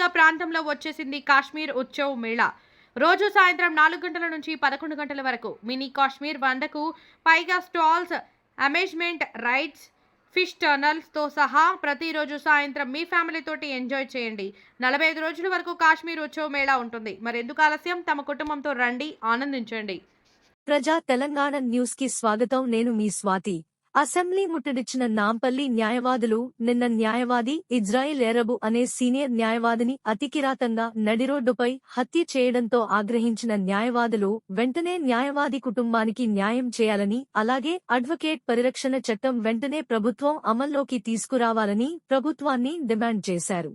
పైగా ప్రాంతంలో వచ్చేసింది కాశ్మీర్ ఉత్సవ్ మేళా. రోజు సాయంత్రం నాలుగు గంటల నుంచి పదకొండు గంటల వరకు మినీ కాశ్మీర్ వందకు పైగా స్టాల్స్ అమేజ్మెంట్ రైడ్స్ ఫిష్ టర్నల్స్తో సహా ప్రతిరోజు సాయంత్రం మీ ఫ్యామిలీతోటి ఎంజాయ్ చేయండి. నలభై ఐదు రోజుల వరకు కాశ్మీర్ ఉత్సవ్ మేళా ఉంటుంది. మరెందుకు ఆలస్యం? తమ కుటుంబంతో రండి ఆనందించండి. ప్రజా తెలంగాణ న్యూస్కి స్వాగతం. నేను మీ స్వాతి. అసెంబ్లీ ముట్టడిచ్చిన నాంపల్లి న్యాయవాదులు నిన్న న్యాయవాది ఇజ్రాయిల్ ఎరబు అనే సీనియర్ న్యాయవాదిని అతికిరాతంగా నడిరోడ్డుపై హత్య చేయడంతో ఆగ్రహించిన న్యాయవాదులు వెంటనే న్యాయవాది కుటుంబానికి న్యాయం చేయాలని అలాగే అడ్వకేట్ పరిరక్షణ చట్టం వెంటనే ప్రభుత్వం అమల్లోకి తీసుకురావాలని ప్రభుత్వాన్ని డిమాండ్ చేశారు.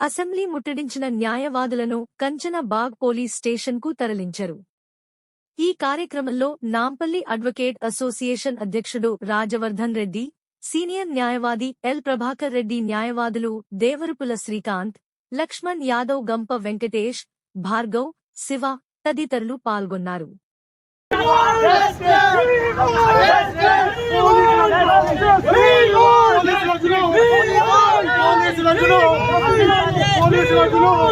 అసెంబ్లీ ముట్టడించిన న్యాయవాదులను కంచన బాగ్ పోలీస్ స్టేషన్కు తరలించరు. ఈ కార్యక్రమంలో నాంపల్లి అడ్వకేట్ అసోసియేషన్ అధ్యక్షుడు రాజవర్ధన్ రెడ్డి సీనియర్ న్యాయవాది ఎల్ ప్రభాకర్ రెడ్డి న్యాయవాదులు దేవరుపుల శ్రీకాంత్ లక్ష్మణ్ యాదవ్ గంప వెంకటేష్ భార్గవ్ శివ తదితరులు పాల్గొన్నారు. వెళ్తున్నారు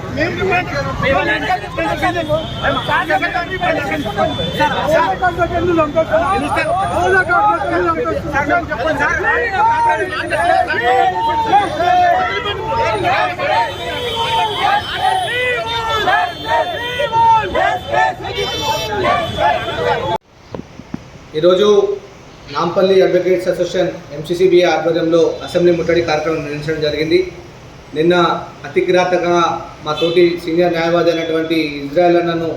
ఈరోజు నాంపల్లి అడ్వకేట్స్ అసోసియేషన్ ఎంసీసీబీఏ ఆధ్వర్యంలో అసెంబ్లీ ముట్టడి కార్యక్రమం నిర్వహించడం జరిగింది. నిన్న అతి మా తోటి సీనియర్ న్యాయవాది అయినటువంటి ఇజ్రాయల్ అన్నను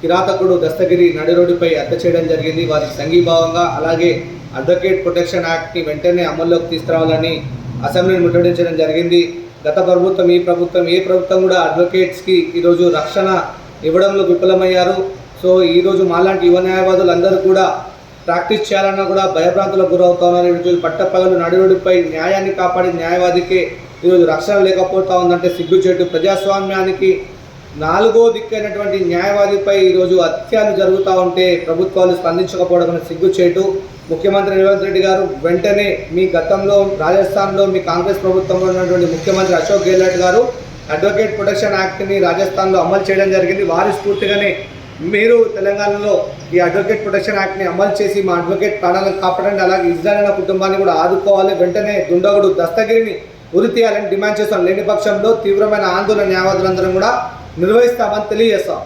కిరాతకుడు దస్తగిరి నడి రోడ్డుపై హత్య చేయడం జరిగింది. వారికి సంఘీభావంగా అలాగే అడ్వకేట్ ప్రొటెక్షన్ యాక్ట్ని వెంటనే అమల్లోకి తీసుకురావాలని అసెంబ్లీని ముట్టడించడం జరిగింది. గత ప్రభుత్వం ఈ ప్రభుత్వం ఏ ప్రభుత్వం కూడా అడ్వకేట్స్కి ఈరోజు రక్షణ ఇవ్వడంలో విఫలమయ్యారు. సో ఈరోజు మాలాంటి యువ న్యాయవాదులు అందరూ కూడా ప్రాక్టీస్ చేయాలన్నా కూడా భయభ్రాంతులకు గురవుతా ఉన్నారు పట్టపగలు నడిరోడ్డుపై న్యాయాన్ని కాపాడే న్యాయవాదికే ఈరోజు రక్షణ లేకపోతా ఉందంటే సిగ్గుచేటు ప్రజాస్వామ్యానికి నాలుగో దిక్కైనటువంటి న్యాయవాదిపై ఈరోజు హత్యలు జరుగుతూ ఉంటే ప్రభుత్వాలు స్పందించకపోవడం సిగ్గుచేటు. ముఖ్యమంత్రి రేవంత్ రెడ్డి గారు వెంటనే మీ గతంలో రాజస్థాన్లో మీ కాంగ్రెస్ ప్రభుత్వంలో ఉన్నటువంటి ముఖ్యమంత్రి అశోక్ గెహ్లాట్ గారు అడ్వకేట్ ప్రొటెక్షన్ యాక్ట్ని రాజస్థాన్లో అమలు చేయడం జరిగింది. వారి స్ఫూర్తిగానే మీరు తెలంగాణలో ఈ అడ్వకేట్ ప్రొటెక్షన్ యాక్ట్ని అమలు చేసి మా అడ్వకేట్ ప్రాణాలను కాపాడండి. అలాగే ఇజ్రాయల్ అన్న కుటుంబాన్ని కూడా ఆదుకోవాలి. వెంటనే దుండగుడు దస్తగిరిని ఉరి తీయాలని డిమాండ్ చేస్తాం. లేని పక్షంలో తీవ్రమైన ఆందోళన న్యాయవాదులందరం కూడా నిర్వహిస్తామని తెలియజేస్తాం.